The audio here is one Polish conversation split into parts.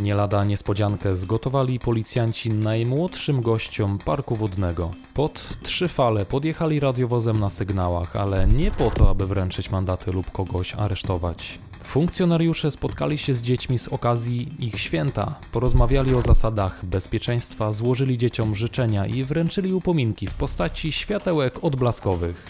Nie lada niespodziankę zgotowali policjanci najmłodszym gościom parku wodnego. Pod trzy fale podjechali radiowozem na sygnałach, ale nie po to, aby wręczyć mandaty lub kogoś aresztować. Funkcjonariusze spotkali się z dziećmi z okazji ich święta, porozmawiali o zasadach bezpieczeństwa, złożyli dzieciom życzenia i wręczyli upominki w postaci światełek odblaskowych.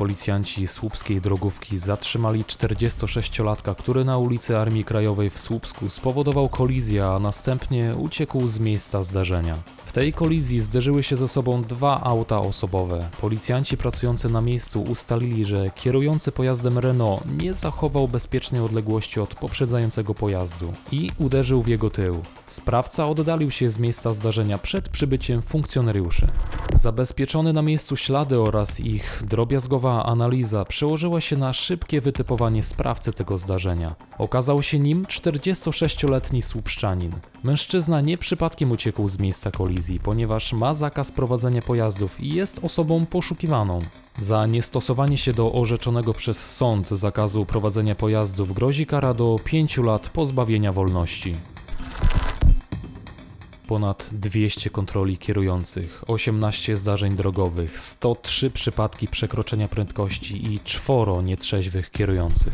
Policjanci słupskiej drogówki zatrzymali 46-latka, który na ulicy Armii Krajowej w Słupsku spowodował kolizję, a następnie uciekł z miejsca zdarzenia. W tej kolizji zderzyły się ze sobą dwa auta osobowe. Policjanci pracujący na miejscu ustalili, że kierujący pojazdem Renault nie zachował bezpiecznej odległości od poprzedzającego pojazdu i uderzył w jego tył. Sprawca oddalił się z miejsca zdarzenia przed przybyciem funkcjonariuszy. Zabezpieczone na miejscu ślady oraz ich drobiazgowa analiza przełożyła się na szybkie wytypowanie sprawcy tego zdarzenia. Okazał się nim 46-letni słupszczanin. Mężczyzna nie przypadkiem uciekł z miejsca kolizji, ponieważ ma zakaz prowadzenia pojazdów i jest osobą poszukiwaną. Za niestosowanie się do orzeczonego przez sąd zakazu prowadzenia pojazdów grozi kara do 5 lat pozbawienia wolności ponad 200 kontroli kierujących, 18 zdarzeń drogowych, 103 przypadki przekroczenia prędkości i czworo nietrzeźwych kierujących.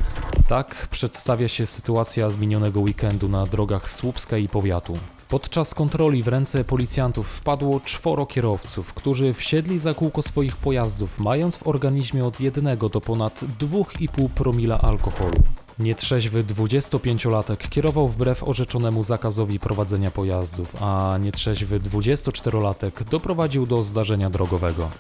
Tak przedstawia się sytuacja z minionego weekendu na drogach Słupska i powiatu. Podczas kontroli w ręce policjantów wpadło czworo kierowców, którzy wsiedli za kółko swoich pojazdów, mając w organizmie od 1 do ponad 2,5 promila alkoholu. Nietrzeźwy 25-latek kierował wbrew orzeczonemu zakazowi prowadzenia pojazdów, a nietrzeźwy 24-latek doprowadził do zdarzenia drogowego.